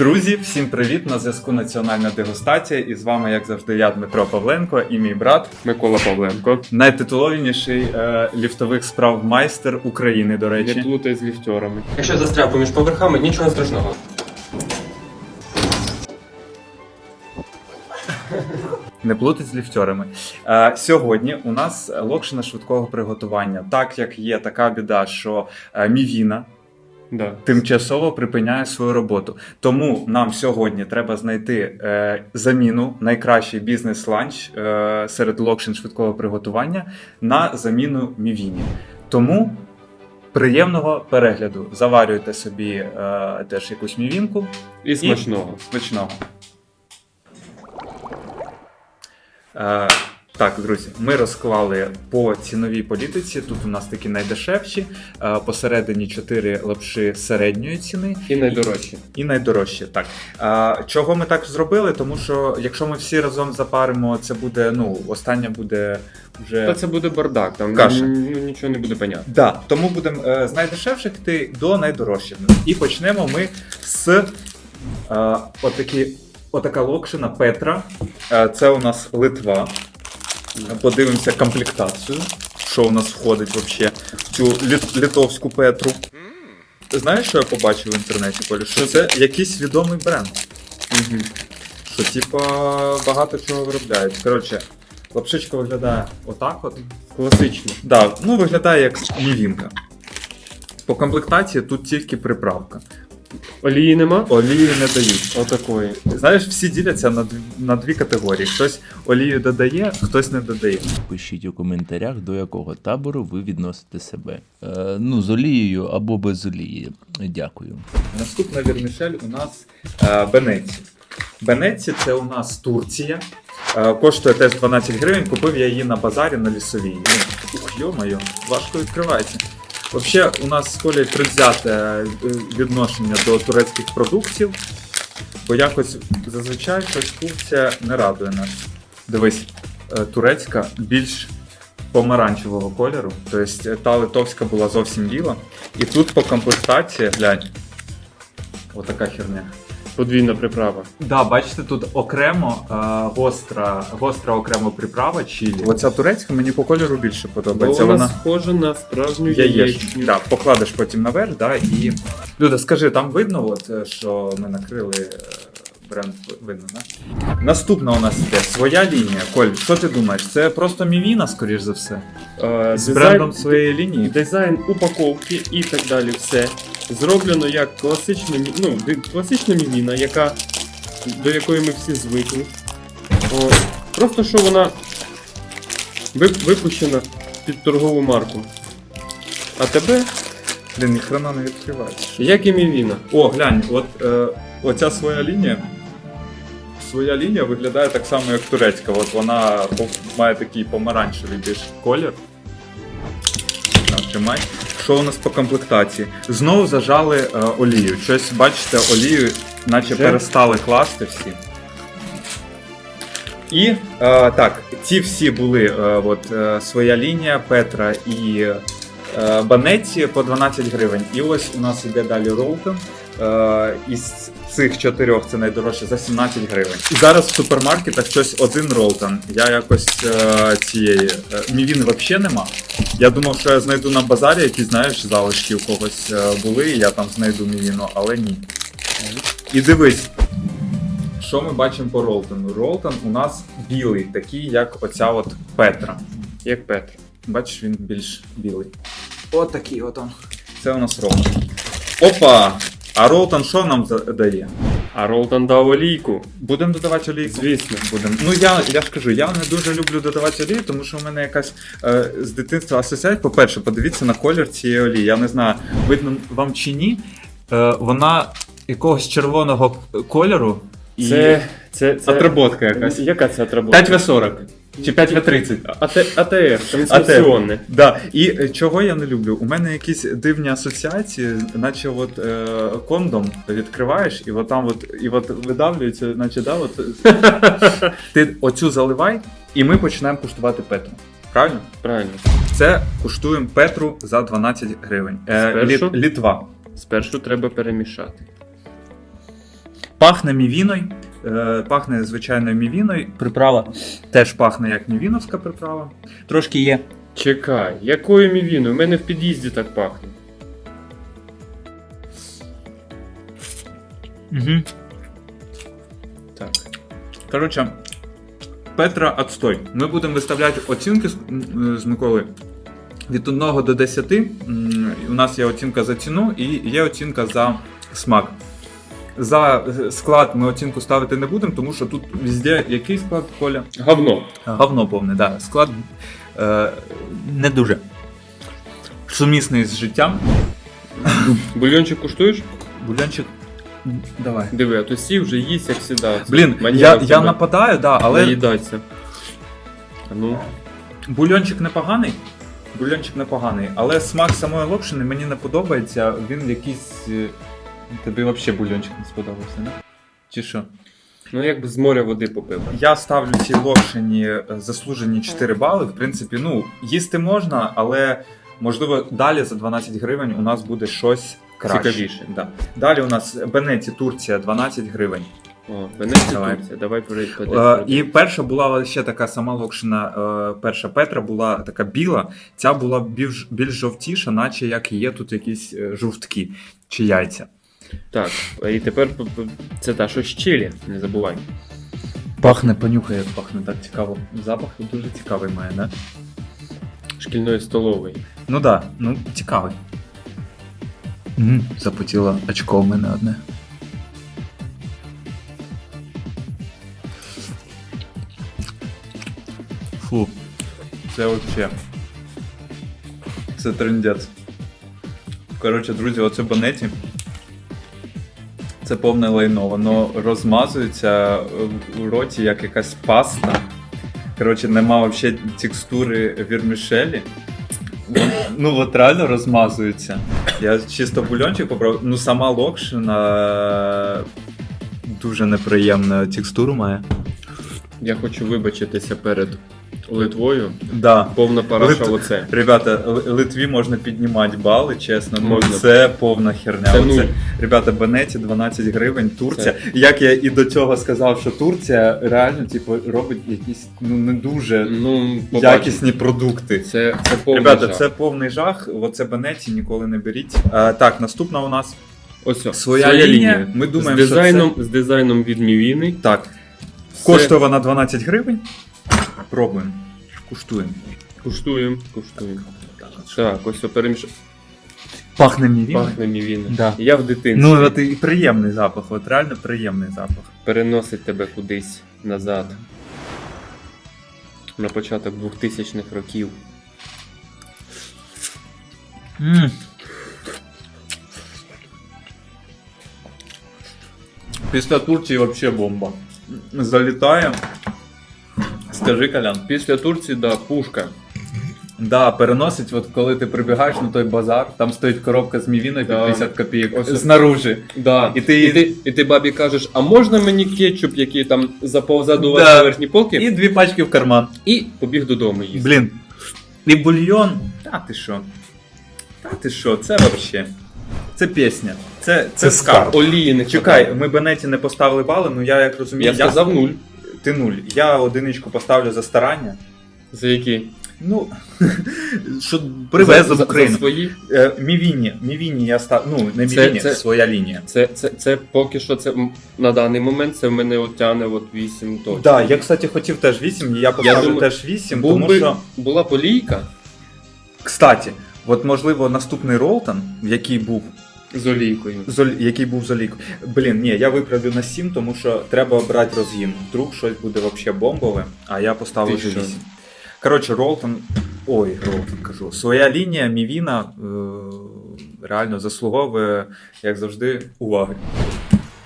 Друзі, всім привіт! На зв'язку Національна дегустація. І з вами, як завжди, я Дмитро Павленко і мій брат, Микола Павленко. найтитулованіший е, ліфтових справ майстер України, до Не речі. плутай з ліфтерами. Якщо застряг поміж поверхами, нічого страшного. Не плутать з ліфтерами. Е, сьогодні у нас локшина швидкого приготування. Так як є така біда, що е, мівіна Да. тимчасово припиняє свою роботу. Тому нам сьогодні треба знайти е, заміну найкращий бізнес-ланч е, серед локшин швидкого приготування на заміну мівіні. Тому приємного перегляду. Заварюйте собі е, теж якусь мівінку. І смачного. Смачного. Е, так, друзі, ми розклали по ціновій політиці. Тут у нас такі найдешевші, е, посередині 4 лапши середньої ціни І найдорожче. і найдорожчі. Так. Е, чого ми так зробили? Тому що якщо ми всі разом запаримо, це буде, ну, останнє буде вже. Та це буде бардак, там Каша. ну, нічого не буде понятно. Да, тому будемо е, з найдешевших йти до найдорожчих. І почнемо ми з е, отакі, отака локшина Петра. Е, це у нас Литва. Подивимося комплектацію, що у нас входить взагалі в цю літ- литовську Петру. Ти знаєш, що я побачив в інтернеті, Колі? Що це якийсь відомий бренд. Угу. Що, типа, багато чого виробляють. Коротше, лапшичка виглядає отак от. Класично. Да, ну виглядає як мівінка. По комплектації тут тільки приправка. Олії нема? Олії не дають. Отакої. Знаєш, всі діляться на дві, на дві категорії: хтось олію додає, хтось не додає. Пишіть у коментарях, до якого табору ви відносите себе. Е, ну, з олією або без олії. Дякую. Наступна вірмішель у нас е, Бенеці. Бенеці це у нас Турція. Е, коштує теж 12 гривень. Купив я її на базарі на лісовій. Ну, ух, йо-моє, важко відкривається. Взагалі, у нас з Колі предвзяте е, відношення до турецьких продуктів, бо якось зазвичай щось Турція не радує нас. Дивись, е, турецька більш помаранчевого кольору, тобто та литовська була зовсім біла. І тут по комплектації, глянь, отака херня. Подвійна приправа. Да, бачите, тут окремо е, гостра, гостра окремо приправа чилі. Оця турецька мені по кольору більше Бо подобається. вона, Вона схожа на справжню яєчню. яєчню. Да, покладеш потім наверх, да, і. Люда, скажи, там видно, от, е, що ми накрили е, бренд видно, да? Наступна у нас йде своя лінія. Коль, що ти думаєш? Це просто мівіна, скоріш за все. Е, З брендом своєї лінії. Дизайн упаковки і так далі. Все зроблено як класична, мі- ну, ди- класична мівіна, яка, до якої ми всі звикли. О, просто що вона вип- випущена під торгову марку. А тебе, Блін, ніхрена не відкривається. як і мівіна. О, глянь, от е, оця своя лінія. Своя лінія виглядає так само, як турецька. От вона має такий помаранчевий більш колір. Тримай. Що у нас по комплектації? Знову зажали е, олію. Щось, бачите, олію, наче Вже? перестали класти всі. І е, так, ці всі були е, от, е, своя лінія Петра і е, Банеці по 12 гривень. І ось у нас іде далі Ролтон. Е, із цих чотирьох це найдорожче за 17 гривень. І зараз в супермаркетах щось один Ролтон. Я якось е, цієї е, мівін взагалі нема. Я думав, що я знайду на базарі якісь, знаєш, залишки у когось е, були, і я там знайду мівіну, але ні. І дивись, що ми бачимо по Ролтону? Ролтон у нас білий, такий, як оця от Петра. Як Петр. Бачиш, він більш білий. От такий от он. Це у нас Ролтон. Опа! А Ролтон що нам дає? А Ролтон дав олійку. Будемо додавати олійку? Звісно. Будемо. Ну я, я ж кажу, я не дуже люблю додавати олію, тому що в мене якась е, з дитинства асоціація. По-перше, подивіться на колір цієї олії. Я не знаю, видно вам чи ні. Е, вона якогось червоного кольору. І Це, це, це... отработка якась. Яка це отработка? 5В40 чи 5В30. АТ, АТФ, трансмісіонне. Да. І е, чого я не люблю? У мене якісь дивні асоціації, наче от е, кондом відкриваєш, і от там от, і от видавлюється, наче да, от, ти оцю заливай, і ми починаємо куштувати Петру. Правильно? Правильно. Це куштуємо Петру за 12 гривень. Е, Спершу? Літ- Літва. Спершу треба перемішати. Пахне мівіною. Е, пахне звичайною мівіною. Приправа теж пахне як мівіновська приправа. Трошки є. Чекай, якою мівіною? У мене в під'їзді так пахне. Угу. Так. Коротше, Петра отстой. Ми будемо виставляти оцінки з, з Миколи від 1 до 10. У нас є оцінка за ціну і є оцінка за смак. За е, склад ми оцінку ставити не будемо, тому що тут везде який склад Коля? Говно. Говно повне, да. Склад е, не дуже сумісний з життям. Бульйончик куштуєш? Бульончик. Давай. Диви, а то сів вже їсть, як сідав. Блін, я, я нападаю, да, але Наїдаться. А ну, Бульончик непоганий. Бульончик непоганий, але смак самої локшини мені не подобається. Він якийсь. Тобі взагалі бульончик не сподобався, не? Чи що? ну якби з моря води попив. Я ставлю цій локшині е, заслужені 4 бали. В принципі, ну, їсти можна, але можливо далі за 12 гривень у нас буде щось краще. Цікавіше. Да. Далі у нас Бенеті, Турція, 12 гривень. О, Венеція Давай. Турція. Давай перейдемо. І перша була ще така сама локшина, е, перша Петра була така біла, ця була більш, більш жовтіша, наче як є тут якісь е, жовтки чи яйця. Так, і тепер це та, що з чилі, не забувай. Пахне, понюхай, як пахне, так цікаво. Запах дуже цікавий має, да? Шкільної столової. Ну так, да, ну цікавий. Угу, запотіло очко в мене одне. Фу. Це взагалі. Це трендець. Коротше, друзі, оце банеті. Це повне лайно. Воно розмазується в- у роті як якась паста. Коротше, нема взагалі текстури вірмішелі. Ну от реально розмазується. Я чисто бульончик попробував. Ну сама локшина дуже неприємну текстуру має. Я хочу вибачитися перед Литвою. Да. Повна параша Лит- оце. Ребята, Литві можна піднімати бали, чесно. Можна. це повна херня. Це Оце- Ребята, Бенеті 12 гривень, Турція. Як я і до цього сказав, що Турція реально типу, робить якісь ну не дуже Ну, якісні продукти. Це, це повний Ребята, жах. це повний жах. Оце Бенеті ніколи не беріть. А, так, наступна у нас Ось о, своя, лінія. Ми думаємо, з дизайном, що з дизайном від Мівіни. так. Все. Коштує вона 12 гривень. Пробуємо. Куштуємо. Куштуємо, куштуємо. Так, ось переміш... Пахне мівіна. Пахне Мівіна. Да. Я в дитинстві. Ну, от і приємний запах, от реально приємний запах. переносить тебе кудись назад. На початок 2000-х років. м Після Турції взагалі бомба. Залітає. Скажи, Колян. Після Турції, да, пушка. Да, переносить, от коли ти прибігаєш на той базар, там стоїть коробка з мівіною під Да. 50 копійок Ось- знаружи. Да. І ти- і, ти, і ти бабі кажеш, а можна мені кетчуп, який там вас Да. на верхні полки? І дві пачки в карман. І побіг додому їсти. Блін. І бульйон. Та ти що? Та ти що? Це вообще. Це пісня. Це, це, скарб. Олії не Чекай, хватає. ми Бенеті не поставили бали, ну я як розумію. Я сказав нуль. Ти нуль. Я одиничку поставлю за старання. За які? Ну, що привезли в Україну. За свої. Е, Мівіні, Мівіні я став. Ну, не Це- Мівіні, це- своя лінія. Це, це, це поки що це на даний момент це в мене от тяне от 8 точно. Так, да, я, кстати, хотів теж 8, я поставлю думаю, теж 8, Був тому би, що. була полійка Кстати, от можливо наступний Ролтон, який був з олійкою. з оль- який був з олійкою. Блін, ні, я виправлю на 7, тому що треба брати розгін. Вдруг щось буде взагалі бомбове, а я поставлю Ти вже що? 8. Коротше, Ролтон. Ой, Ролтон кажу. Своя лінія Мівіна е, реально заслуговує, як завжди, уваги.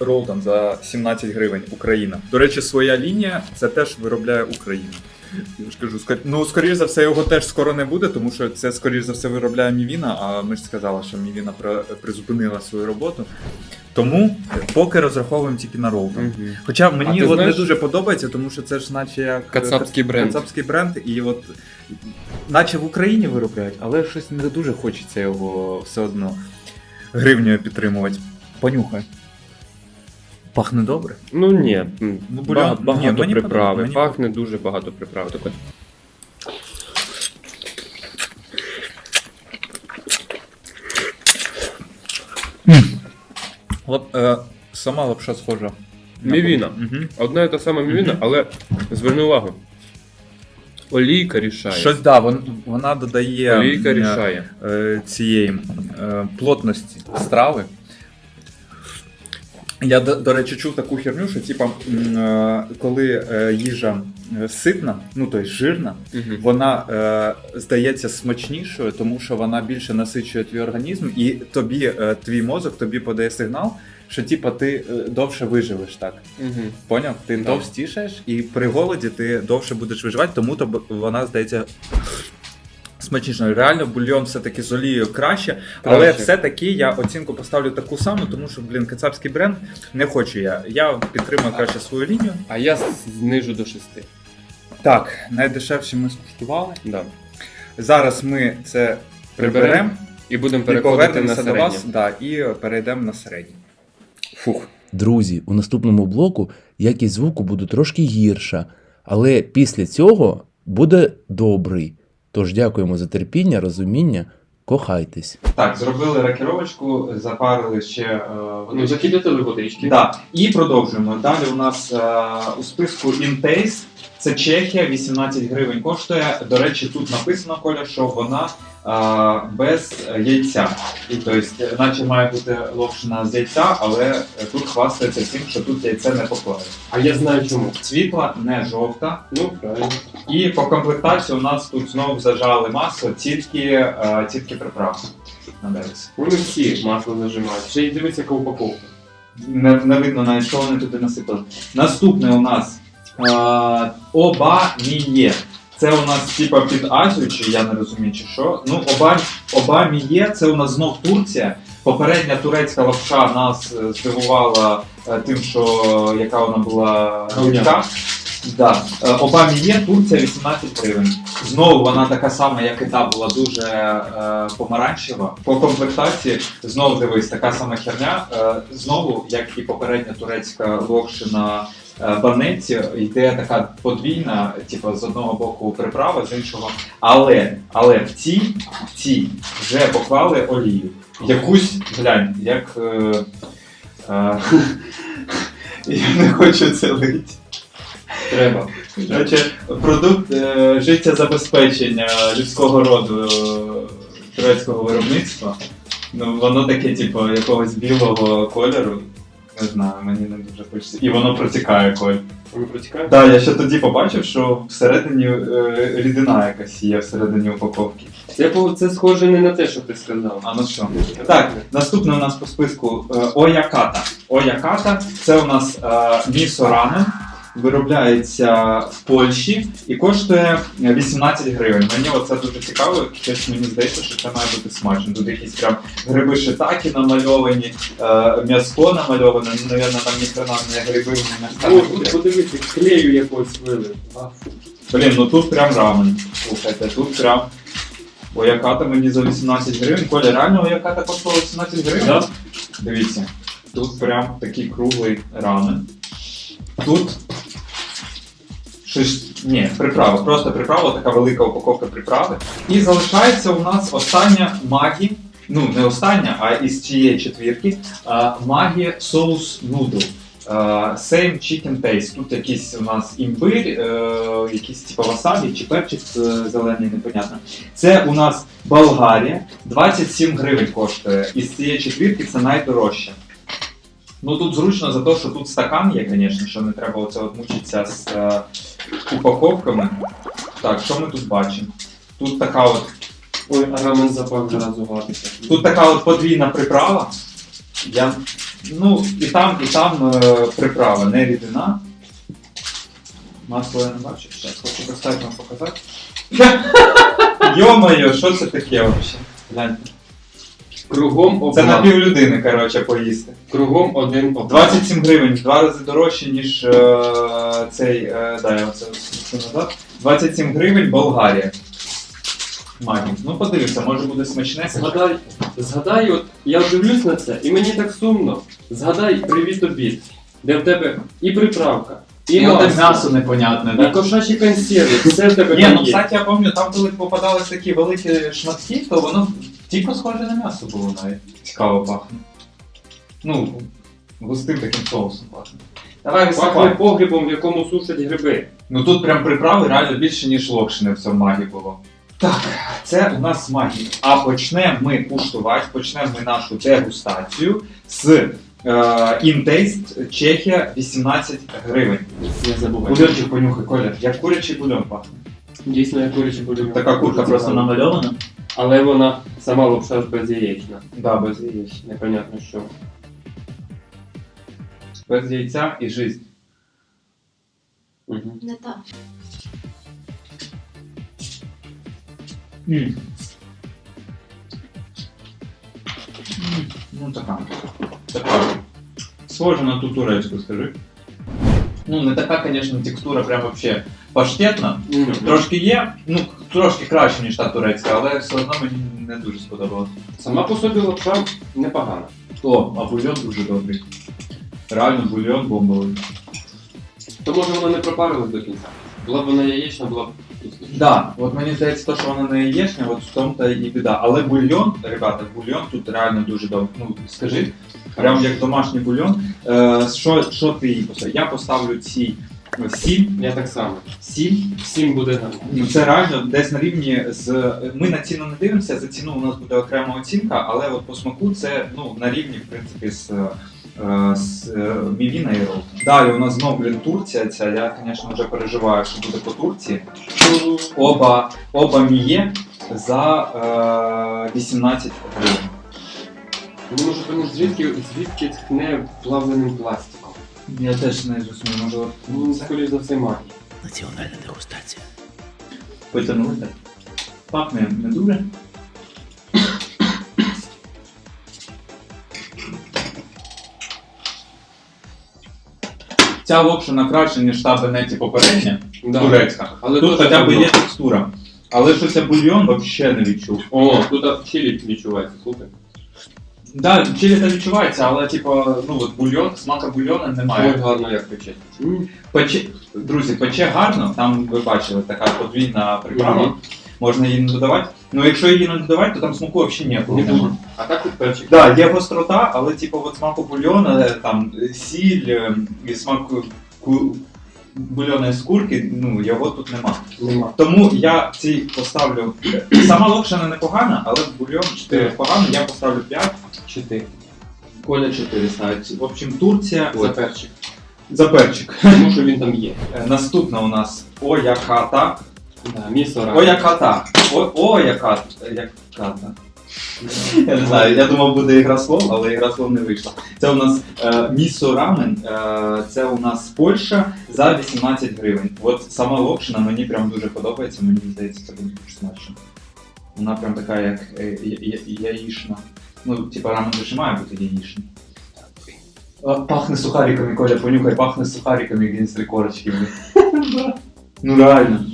Ролтон за 17 гривень Україна. До речі, своя лінія це теж виробляє Україна. Я ж кажу, ска- ну, скоріш за все, його теж скоро не буде, тому що це, скоріш за все, виробляє Мівіна, а ми ж сказали, що Мівіна при- призупинила свою роботу. Тому поки розраховуємо тільки на Ролтон. Мгм. Хоча мені ти от знаєш- не дуже подобається, тому що це ж наче як Кацапський бренд. Кацапський бренд, і от наче в Україні виробляють, але щось не дуже хочеться його все одно гривнею підтримувати. Понюхай. Пахне добре. Ну ні, Ну, ба- ні, багато мені приправи. подобається, мені Пахне дуже багато приправ. Таке. Лап, е, сама лапша схожа. Мівіна. Угу. Одна і та сама мівіна, але зверни увагу. Олійка рішає. Щось да, вон, вона додає Олійка е, рішає. е, цієї е, плотності страви. Я, до, до речі, чув таку херню, що типа, е, коли е, їжа е, ситна, ну тобто жирна, Мгм. вона е, здається смачнішою, тому що вона більше насичує твій організм, і тобі, е, твій мозок тобі подає сигнал, що типа ти довше виживеш так. Мгм. Поняв? Ти Да. товстішаєш, і при голоді ти довше будеш виживати, тому то вона здається. Смачнішою. Реально, бульйон все-таки з олією краще, але Краще. все-таки я оцінку поставлю таку саму, тому що, блін, кацапський бренд не хочу я. Я підтримую краще свою лінію. А я знижу до 6. Так, найдешевші ми скуштували. Да. Зараз ми це Приберемо приберемо і будемо і переходити на повернемося до середнє. вас да, і перейдемо на середній. Фух. Друзі, у наступному блоку якість звуку буде трошки гірша, але після цього буде добрий. Тож дякуємо за терпіння, розуміння, кохайтесь. Так, зробили ракіровочку, запарили ще е, Ну, закидати водички. Да. І продовжуємо. Далі у нас е, у списку Інтейс. Це Чехія, 18 гривень коштує. До речі, тут написано Коля, що вона без яйця. І тобто, наче має бути локшина з яйця, але тут хвастається тим, що тут яйце не поклали. А я знаю чому. Світла не жовта. Ну, правильно. І по комплектації у нас тут знову зажали масло, тільки, тільки приправи. Вони всі масло зажимають. Ще й дивись, яка упаковка. Не, не видно навіть, що вони туди насипали. Наступне у нас оба міє. Це у нас типа під Азію, чи я не розумію, чи що. Ну, Обамі є, це у нас знов Турція. Попередня турецька лапша нас е, здивувала е, тим, що яка вона була рідка. Да. Е, Оба міє, Турція 18 гривень. Знову вона така сама, як і та була дуже е, помаранчева. По комплектації знову дивись, така сама херня. Е, знову, як і попередня турецька локшина е, банеці, йде така подвійна, типу, з одного боку приправа, з іншого. Але, але в цій, в цій вже поклали олію. Якусь, глянь, як. Е, е, я не хочу це лити. Треба. Коротше, продукт е, життєзабезпечення людського роду е, турецького виробництва. Ну, воно таке, типу, якогось білого кольору. Не знаю, мені не дуже хочеться. І воно протікає коль. Воно протікає? Так, я ще тоді побачив, що всередині е, рідина якась є всередині упаковки. Це, це схоже не на те, що ти сказав. А ну що? Так, наступне у нас по списку е, Ояката. Ояката це у нас е, місо рамен. Виробляється в Польщі і коштує 18 гривень. Мені оце дуже цікаво, щось мені здається, що це має бути смачно. Тут якісь прям гриби шитаки намальовані, е, м'яско намальоване, ну, навірно, там ніхрена не гриби, не м'яска. О, не тут буде. подивися, клею якогось вилив. Блін, ну тут прям рамен. Слухайте, тут прям. Ояката мені за 18 гривень. Коля, реально ояката коштувала 18 гривень? Да. Дивіться, тут прям такий круглий рамен. Тут. Щось. Ні, приправа, просто приправа, така велика упаковка приправи. І залишається у нас остання магі. Ну, не остання, а із цієї четвірки. а, Магі соус нудл. Same chicken taste. Тут якийсь у нас імбир, е, якийсь типу васабі чи перчик е, зелений, непонятно. Це у нас Болгарія. 27 гривень коштує. Із цієї четвірки це найдорожче. Ну тут зручно за те, що тут стакан є, звісно, що не треба оце от мучитися з е, упаковками. Так, що ми тут бачимо? Тут така от, Ой, а рамен запах зразу гладиться. тут така от подвійна приправа. Я, ну, і там, і там е, приправа, не рідина. Масло я не бачу. Зараз хочу поставити вам показати. Йо-моє, що це таке взагалі? Гляньте. Кругом Це на обман. пів людини, коротше, поїсти. Кругом один обман. 27 гривень, в два рази дорожче, ніж е, цей. Е, да, я оце це назад. 27 гривень Болгарія. Магнім. Ну подивися, може буде смачне. Згадай, згадай, от я дивлюсь на це, і мені так сумно. Згадай привіт обід. де в тебе і приправка, і, І оте м'ясо непонятне, і да? кошачі консерви, все в тебе Ні, там ну є. кстати, я пам'ятаю, там коли попадались такі великі шматки, то воно тільки схоже на м'ясо було навіть. Цікаво пахне. Ну, густим таким соусом пахне. Давай Пахне висипай. погрібом, в якому сушать гриби. Ну тут прям приправи реально більше, ніж локшини в цьому магі було. Так, це у нас магі. А почнемо ми куштувати, почнемо ми нашу дегустацію з е, Intaste Чехія 18 гривень. Не забувай. Бульончик понюхай, Коля, як курячий бульон пахне. Дійсно, як курячі бульон. Така курка просто намальована. Але вона сама лапша ж безяєчна. Да, без яєць. Непонятно що. Без яйця і жизнь. Угу. Не так. М. М, Ну така. Така. Схожа на ту турецьку, скажи. Ну, не така, звісно, текстура прям вообще паштетна. Трошки є, ну, трошки краще, ніж та турецька, але все одно мені не дуже сподобалось. Сама по собі лапша непогана. О, а бульйон дуже добрий. Реально бульйон бомбовий. То може вона не пропарилась до кінця. Була б вона яєчна, була б вкусніша. Да, от мені здається, то, що вона не яєчня, от в тому та і біда. Але бульйон, ребята, бульйон тут реально дуже добрий. Ну, скажи, прям як домашній бульйон. Е, що, що ти їй поставив? Я поставлю ці 7. Я так само. 7. Всім буде нормально. Ну, це реально десь на рівні з. Ми на ціну не дивимося, за ціну у нас буде окрема оцінка, але от по смаку це ну, на рівні, в принципі, з. е, З е, Мівіна і. Далі у нас знову, блін, Турція. Ця я, звісно, вже переживаю, що буде по Турції. Оба, оба міє за е, 18 гривень. Ну, може звідки, звідки тхне плавленим пластиком. Я теж не розумію, може Ну, скоріш за все магія. Національна дегустація. потягнули так. Пахне не дуже. Ця локшина краще, ніж та Бенеті попередня, Да. турецька. Але Тут хоча б є текстура. Але що це бульйон, взагалі не відчув. О, тут чилі відчувається, слухай. Да, чилі та відчувається, але типу, ну от бульйон, смака бульйона немає. Ой, гарно як пече. Пече, друзі, пече гарно, там ви бачили така подвійна приправа, Мгм. можна її не додавати. Ну якщо її не додавати, то там смаку взагалі ніякого Не немає. буде. А так тут перчик. Так, є гострота, але типу от смаку бульйона, е, там сіль е, і смак ку- бульйоної скурки, ну його тут нема. Нема. Тому я ці поставлю. Сама локшина непогана, але бульйон Чотири. поганий, я поставлю 5. Чотири. Коля 4 ставить. В общем, Турція За от, перчик. за перчик. Тому що він там є. Е, Наступна у нас Ояката. Да, місо О, яката. О, о яка. Яката. Я не знаю, я думав буде ігра слов, але ігра слов не вийшла. Це у нас е, місо рамен, е, це у нас Польща за 18 гривень. От сама локшина мені прям дуже подобається, мені здається, це буде дуже смачно. Вона прям така, як е, я- я- яїшна. Ну, типа рамен же має бути яїшний. А, Пахне сухариками, Коля, понюхай, пахне сухариками, як він з три корочки. блін. Ну реально.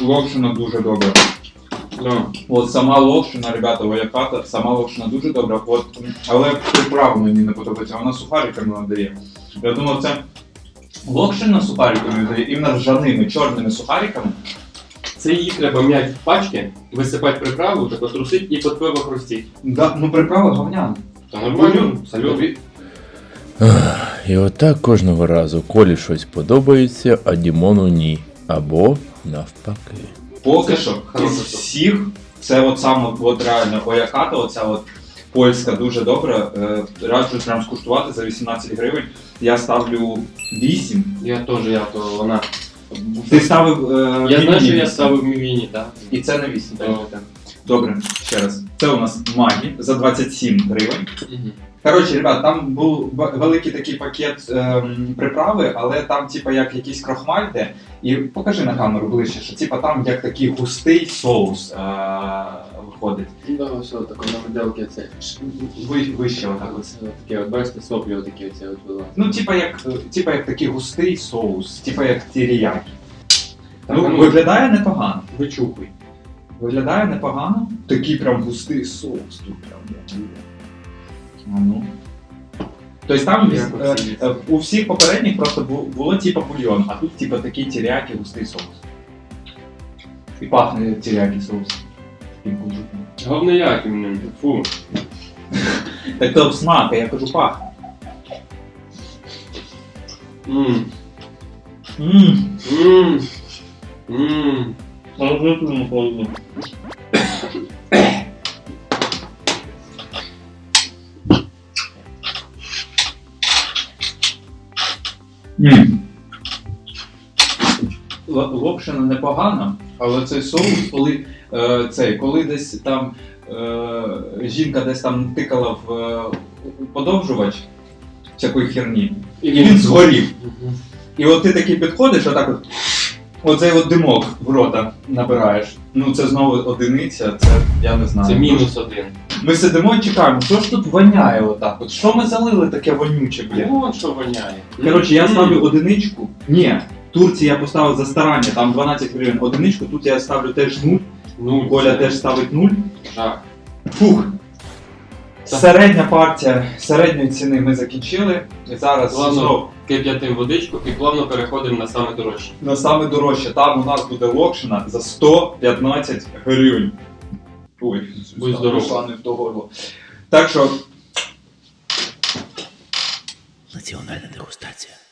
Локшина дуже добра. Да. От сама локшина, ребята, вояката, сама локшина дуже добра, от, але приправа мені не подобається, вона сухариками надає. Я думав, це Локшина сухариками дає, іменно ржаними, чорними сухариками. Це її треба м'ять в пачки, висипати приправу, так отрусить і під пиво хрустіть. Да, ну приправа говняна. Та нормально, сальоний. І отак кожного разу Колі щось подобається, а Дімону ні. Або навпаки. Поки що із всіх, це от саме от реально ояката, оця от польська дуже добра. Е, раджу прям скуштувати за 18 гривень. Я ставлю 8. Я теж, я то вона. Ти ставив. Е, Я знаю, що я ставив мівіні, так. І це не 8. То- Добре, ще раз. Це у нас магі за 27 гривень. Мгм. Коротше, ребят, там був в- великий такий пакет ем, приправи, але там, типа, як якийсь крохмаль де. І покажи на камеру ближче, що типа там як такий густий соус е- виходить. Да, все, таке на виделки це. Ви, вище отак ось. Таке, от бачите, соплі отакі оці от були. Ну, типа як, типа як такий густий соус, типа як тіріякі. Ну, ну, виглядає непогано. Вичухуй. Виглядає непогано. Такий прям густий соус тут прям є. А ну. Тобто там Як е, оце? е, у всіх попередніх просто бу- було типа бульйон, а тут типа такий тірякі густий соус. І пахне тірякі соус. Головне як він. Фу. Так то смак, а я кажу пахне. Ммм. Ммм. Ммм. Мм. Мм. Ммм. Локшина непогана, але цей соус, коли е, цей, коли десь там е, жінка десь там тикала в е, подовжувач всякої херні, і він згорів. І от ти такий підходиш, отак от. Оцей от димок в рота набираєш. Ну це знову одиниця, це я не знаю. Це мінус один. Ми сидимо і чекаємо, що ж тут воняє отак? От що ми залили таке вонюче, блін? Вон що воняє. Коротше, я ставлю одиничку. Ні, Турції я поставив за старання, там 12 гривень одиничку, тут я ставлю теж нуль, Ну, Коля це теж ставить нуль. Жах. Фух. Так. Середня партія середньої ціни ми закінчили. І зараз знов Кип'ятим водичку і плавно переходимо на саме дорожче. на саме дорожче. Там у нас буде локшина за 115 гривень. Ой, Будь здоров. пішла не в то горло. Так що Національна дегустація.